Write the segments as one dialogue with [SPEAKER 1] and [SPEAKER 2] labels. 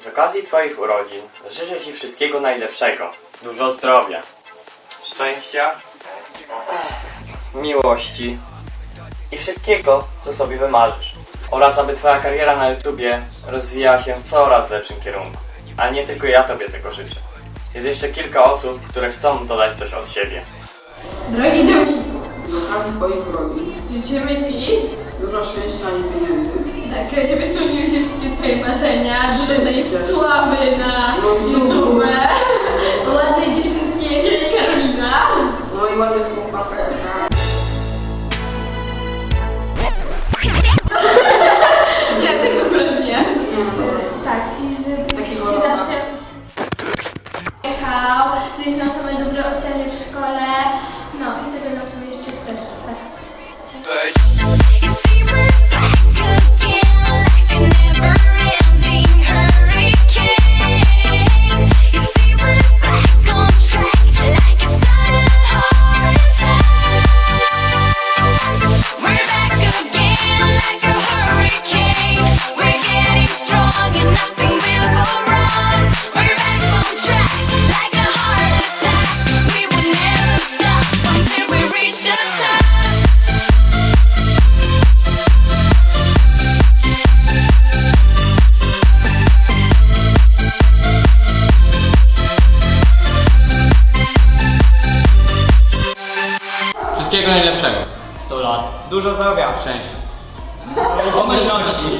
[SPEAKER 1] z okazji Twoich urodzin życzę Ci wszystkiego najlepszego. Dużo zdrowia, szczęścia, miłości i wszystkiego, co sobie wymarzysz. Oraz aby Twoja kariera na YouTubie rozwijała się w coraz lepszym kierunku. A nie tylko ja Tobie tego życzę. Jest jeszcze kilka osób, które chcą dodać coś od siebie.
[SPEAKER 2] Drogi Dominiku,
[SPEAKER 3] Z okazji Twoich urodzin
[SPEAKER 2] życzymy Ci,
[SPEAKER 3] dużo szczęścia i pieniędzy.
[SPEAKER 2] tak, żeby spełniły się wszystkie Twoje marzenia, dużo tej sławy na
[SPEAKER 3] No,
[SPEAKER 2] YouTube, ładnej dziewczynki jak jej Karolina.
[SPEAKER 3] No i ładnych chłopaków.
[SPEAKER 2] Ja tego akurat nie.
[SPEAKER 3] Dobra.
[SPEAKER 2] Tak, i żeby
[SPEAKER 3] Takiego
[SPEAKER 2] się
[SPEAKER 3] lata.
[SPEAKER 2] zawsze jechał, żebyś miał same dobre oceny w szkole, no i tego nam
[SPEAKER 4] Wszystkiego najlepszego.
[SPEAKER 1] 100 lat.
[SPEAKER 4] Dużo zdrowia, szczęścia. Pomyślności.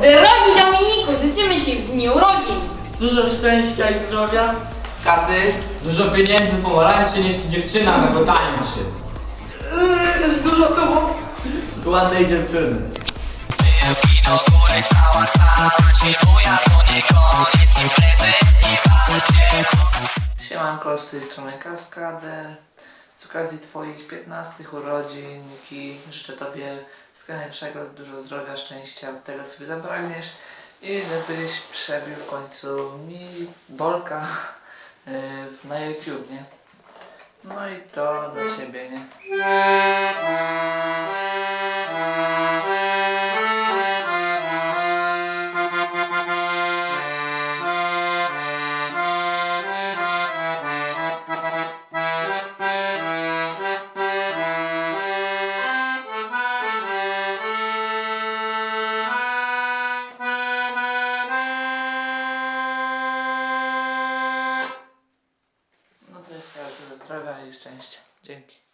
[SPEAKER 2] Drogi Dominiku, życzymy Ci w dniu urodzin.
[SPEAKER 5] Dużo szczęścia i zdrowia.
[SPEAKER 4] Kasy.
[SPEAKER 5] Dużo pieniędzy, pomarańczy, niech ci dziewczyna na go tańczy.
[SPEAKER 3] Dużo słów.
[SPEAKER 4] Ładnej dziewczyny.
[SPEAKER 6] Siemanko, z tej strony Kaskader. Z okazji Twoich 15 urodzin, życzę Tobie najlepszego, dużo zdrowia, szczęścia, tego sobie zapragniesz i żebyś przebił w końcu mi Bolka y, na YouTube, nie? No i to do Ciebie, nie? Zdrowia i szczęścia. Dzięki.